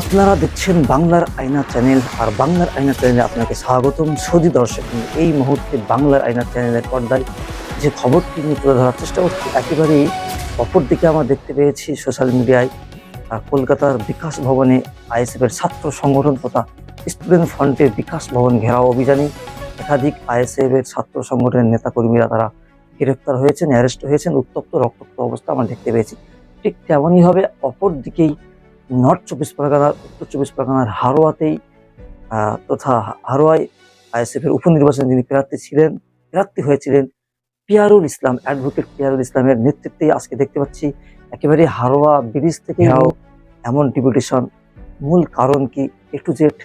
আপনারা দেখছেন বাংলার আয়না চ্যানেল, আর বাংলার আয়না চ্যানেলে আপনাকে স্বাগতম। সৌদি দর্শক এই মুহূর্তে বাংলার আয়না চ্যানেলের পর্দায় যে খবরটি নিয়ে তুলে ধরার চেষ্টা করছি, একেবারেই অপরদিকে আমরা দেখতে পেয়েছি সোশ্যাল মিডিয়ায় কলকাতার বিকাশ ভবনে আইএসএফের ছাত্র সংগঠন তথা স্টুডেন্ট ফ্রন্টের বিকাশ ভবন ঘেরাও অভিযানে একাধিক আইএসএফ এর ছাত্র সংগঠনের নেতাকর্মীরা তারা গ্রেপ্তার হয়েছেন, অ্যারেস্ট হয়েছেন। উত্তপ্ত রক্তাক্ত অবস্থা আমরা দেখতে পেয়েছি। ঠিক তেমনই হবে অপর দিকেই নর্থ চব্বিশ পরগনার উত্তর চব্বিশ পরগনার হারোয়াতেই তথা হারোয়ায় আইএসএফ এর উপনির্বাচনে যিনি প্রার্থী ছিলেন প্রার্থী হয়েছিলেন পিয়ারুল ইসলাম অ্যাডভোকেট পিয়ারুল ইসলামের নেতৃত্বে আজকে দেখতে পাচ্ছি একেবারে হারোয়া ব্রিজ থেকে এমন ডিপুটেশন মূল কারণ কি একটু জেড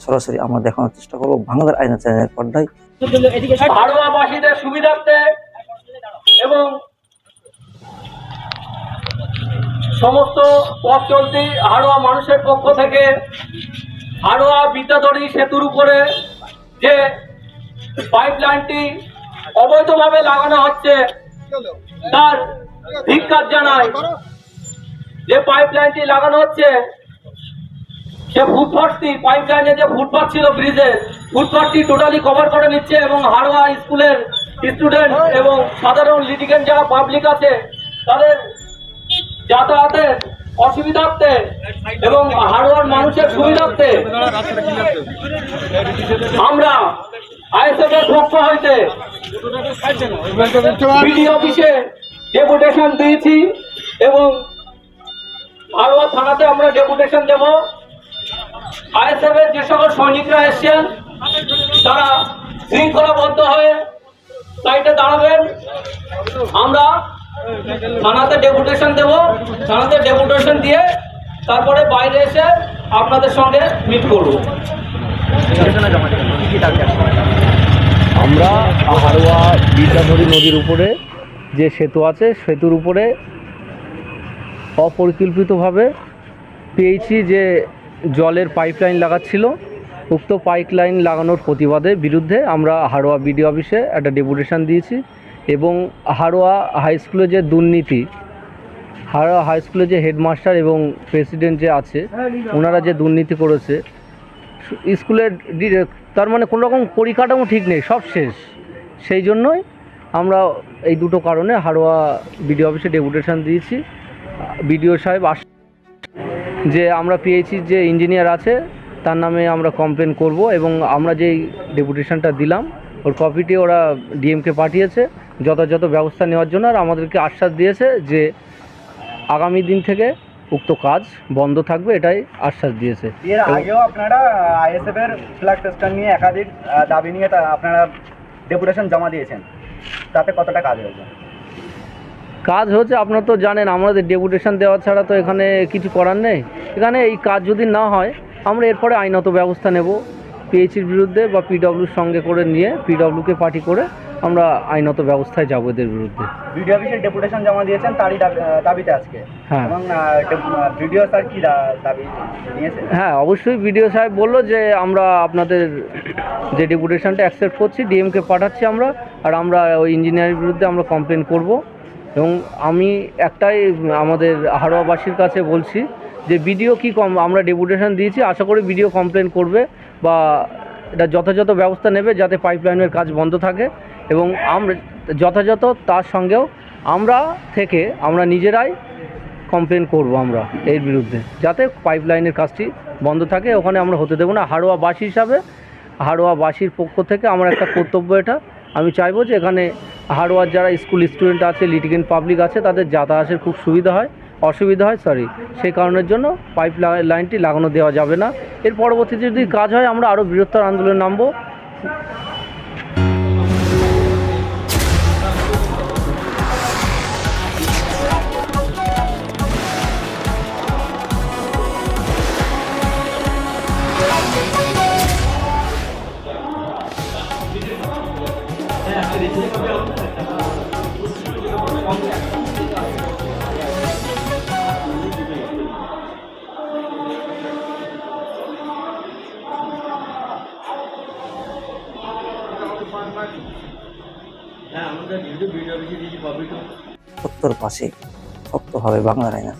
সরাসরি আমরা দেখানোর চেষ্টা করব বাংলার আয়না চ্যানেলের পর্দায়। সুবিধার্থে এবং সমস্ত পথ চলতি হাড়োয়া মানুষের পক্ষ থেকে হাড়োয়া বিদ্যাধরী সেতুর উপরে যে পাইপ লাইনটি অবৈধভাবে লাগানো হচ্ছে, তার ধিক্কার জানায় যে পাইপ লাইনটি লাগানো হচ্ছে, সে ফুটপাথটি পাইপ লাইনে যে ফুটপাথ ছিল ব্রিজে ফুটপাথটি টোটালি কভার করে নিচ্ছে এবং হাড়োয়া স্কুলের স্টুডেন্ট এবং সাধারণ লিটিগেন্ট যারা পাবলিক আছে, তাদের যাতায়াতের অসুবিধার্থে এবং হাড়োয়ার মানুষের সুবিধার্থে আমরা আইএসএফ এর পক্ষ হইতে অফিসে ডেপুটেশন দিয়েছি এবং হাড়োয়া থানাতে আমরা ডেপুটেশন দেবো। আইএসএফ এর যে সকল সৈনিকরা এসছেন, তারা শৃঙ্খলাবদ্ধ হয়ে সাইডে দাঁড়াবেন। আমরা থানাতে ডেপুটেশন দেব, থানাতে ডেপুটেশন দিয়ে তারপরে বাইরে এসে আপনাদের সঙ্গে মিট করব। আমরা হারোয়া বিদ্যাধরী নদীর উপরে যে সেতু আছে, সেতুর উপরে অপরিকল্পিতভাবে পেয়েছি যে জলের পাইপলাইন লাগাচ্ছিল। উক্ত পাইপলাইন লাগানোর প্রতিবাদে বিরুদ্ধে আমরা হারোয়া বিডিও অফিসে একটা ডেপুটেশন দিয়েছি। এবং হারোয়া হাই স্কুলে যে দুর্নীতি, হারোয়া হাই স্কুলে যে হেডমাস্টার এবং প্রেসিডেন্ট যে আছে, ওনারা যে দুর্নীতি করেছে, স্কুলের তার মানে কোনো রকম পরিকাঠামো ঠিক নেই, সব শেষ। সেই জন্যই আমরা এই দুটো কারণে হারোয়া বিডিও অফিসে ডেপুটেশন দিয়েছি। বিডিও সাহেব আস যে আমরা পেয়েছি যে ইঞ্জিনিয়ার আছে, তার নামে আমরা কমপ্লেন করব এবং আমরা যেই ডেপুটেশনটা দিলাম, ওর কপিটি ওরা ডিএমকে পাঠিয়েছে। যথাযথ ব্যবস্থা নেওয়ার জন্য আর আমাদেরকে আশ্বাস দিয়েছে যে আগামী দিন থেকে উক্ত কাজ বন্ধ থাকবে এটাই আশ্বাস দিয়েছে। এর আগেও আপনারা আইএসএফ এর ফ্ল্যাগ টেস্টার নিয়ে একাধিক দাবি নিয়ে আপনারা ডেপুটেশন জমা দিয়েছেন। তাতে কতটা কাজ হয়েছে? কাজ হচ্ছে আপনারা তো জানেন আমাদের ডেপুটেশন দেওয়া ছাড়া তো এখানে কিছু করার নেই। এখানে এই কাজ যদি না হয় আমরা এরপরে আইনত ব্যবস্থা নেব। পিএইচির বিরুদ্ধে বা পিডব্লিউর সঙ্গে করে নিয়ে পিডব্লিউকে পার্টি করে আমরা আইনত ব্যবস্থায় যাব এদের বিরুদ্ধে। ভিডিও অফিসে ডেপুটেশন জমা দিয়েছেন তারই দাবিতে আজকে। হ্যাঁ। এবং ভিডিও স্যার কি দাবি হ্যাঁ অবশ্যই বিডিও সাহেব বলল যে আমরা আপনাদের যে ডেপুটেশনটা অ্যাকসেপ্ট করছি ডিএমকে পাঠাচ্ছি আমরা আর আমরা ওই ইঞ্জিনিয়ারের বিরুদ্ধে আমরা কমপ্লেন করব। এবং আমি একটাই আমাদের হারোয়াবাসীর কাছে বলছি যে বিডিও কি কম আমরা ডেপুটেশন দিয়েছি আশা করি বিডিও কমপ্লেন করবে বা এটা যথাযথ ব্যবস্থা নেবে যাতে পাইপলাইনের কাজ বন্ধ থাকে। এবং আমরা যথাযথ তার সঙ্গেও আমরা থেকে আমরা নিজেরাই কমপ্লেন করব আমরা এর বিরুদ্ধে। যাতে পাইপলাইনের কাজটি বন্ধ থাকে, ওখানে আমরা হতে দেবো না। হাড়োয়াবাসী হিসাবে, হাড়োয়াবাসীর পক্ষ থেকে আমার একটা কর্তব্য এটা। আমি চাইব যে এখানে হাড়োয়ার যারা স্কুল স্টুডেন্ট আছে লিটিগেন্ট পাবলিক আছে, তাদের যাতায়াতের খুব সুবিধা হয়, অসুবিধা হয় সরি সেই কারণের জন্য পাইপ লাইনটি লাগানো দেওয়া যাবে না। এর পরবর্তীতে যদি কাজ হয়, আমরা আরও বৃহত্তর আন্দোলনে নামবো। সত্তর পাশে সত্যভাবে বাংলার আয়না